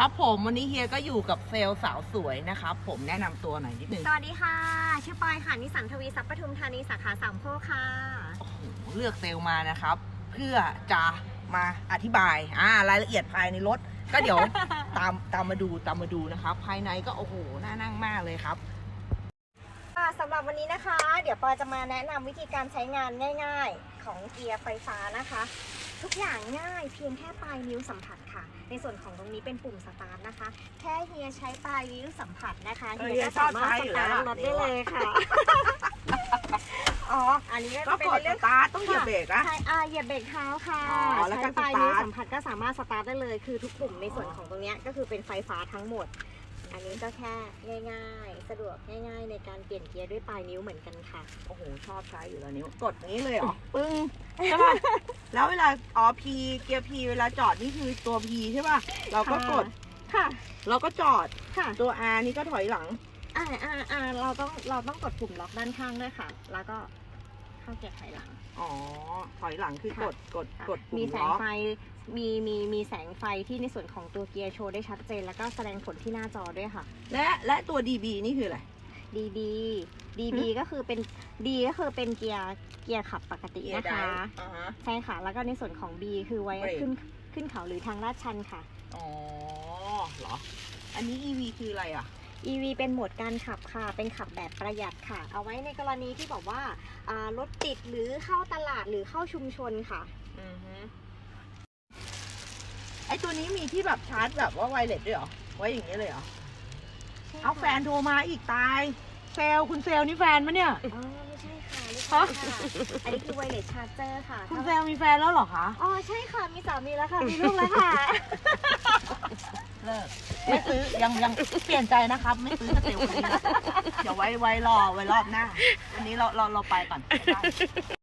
ครับผมวันนี้เฮียก็อยู่กับเซลล์สาวสวยนะครับผมแนะนำตัวหน่อยนิดนึงสวัสดีค่ะ ชื่อปอยค่ะ นิสสันทวีทรัพย์ปทุมธานีสาขาสามโคกค่ะ โอ้โหเลือกเซลล์มานะครับ เพื่อจะมาอธิบายอ่ารายละเอียดภายในรถ ก็เดี๋ยว ตามตามมาดูตามมาดูนะครับ ภายในก็โอ้โหน่านั่งมากเลยครับ ค่ะสำหรับวันนี้นะคะ เดี๋ยวปอยจะมาแนะนำวิธีการใช้งานง่าย ๆ ของเกียร์ไฟฟ้านะคะ ทุกอย่างง่ายเพียงแค่ปลายนิ้วสัมผัสค่ะ ในส่วนของตรงนี้เป็นปุ่มสตาร์ทนะคะ แค่เฮียใช้ปลายนิ้วสัมผัสนะคะเออเฮียก็สามารถเฮีสยชอบใช้อยู่แล้ตาวร์ทรถได้เลยค่ะอ๋อ อันนี้ก็ก็เป็นกดในเรื่องสตาร์ทต้องเหยียบเบรกนะใช่อ่าเหยียบเบรกเท้าค่ะอ๋อแล้วก็ใช้ปลายนิ้วสตาร์ทสัมผัสก็สามารถสตาร์ทได้เลย คือทุกปุ่มในส่วนของตรงเนี้ยก็คือเป็นไฟฟ้าทั้งหมด อันนี้ก็แค่ง่าย ๆ สะดวกง่าย ๆ ในการเปลี่ยนเกียร์ด้วยปลายนิ้วเหมือนกันค่ะ โอ้โห ชอบใช้อยู่แล้วนิ้ว กดอย่างนี้เลยเหรอ ปึ้งใช่ป่ะ แล้วเวลาอ๋อพีเกียร์พีเวลาจอดนี่คือตัวพีใช่ป่ะเราก็กดค่ะ เราก็จอดค่ะตัว R นี่ก็ถอยหลัง อ่าอ่าอ่าเราต้องเราต้องกดปุ่มล็อกด้านข้างด้วยค่ะ แล้วก็เข้าเกียร์ถอยหลัง อ๋อถอยหลังคือกดกดค่ะกดปุ่มีมแสล็งอกไฟ มีมีมีแสงไฟที่ในส่วนของตัวเกียร์โชว์ได้ชัดเจน แล้วก็แสดงผลที่หน้าจอด้วยค่ะ และและตัว DB นี่คืออะไร DB DB ก็คือเป็น D ก็คือเป็นเกียร์เกียร์ขับปกตินะคะ อ่าฮะ ใช่ค่ะ แล้วก็ในส่วนของ B คือไว้เบรก ขึ้นขึ้นเขาหรือทางลาดชันค่ะ อ๋อเหรอ อันนี้ EV คืออะไรอะ EV เป็นโหมดการขับค่ะ เป็นขับแบบประหยัดค่ะ เอาไว้ในกรณีที่บอกว่าอ่ารถติดหรือเข้าตลาดหรือเข้าชุมชนค่ะ อือฮึไอตัวนี้มีที่แบบชาร์จแบบว่าไวเลสด้วยเหรอ ไว้อย่างนี้เลยเหรอ เอาแฟนโทรมาอีกตายเซลลคุณเซลลนี่แฟนปะเนี่ย อ๋อไม่ใช่ค่ะไม่ใช่ค่ะอันนี้คือไวเลสชาร์เจอร์ค่ะคุณเซลลมีแฟนแล้วเหรอคะอ๋อใช่ค่ะมีสามีแล้วค่ะมีลูกแล้วค่ะ เลิกไม่ซื้อยังยังเปลี่ยนใจนะครับ ไม่ซื้อกับเซลล์คนนี้นะเดี๋ยวไว้ไว้รอไว้รอบหน้า วันนี้เราเราเราไปก่อนบ๊ายบาย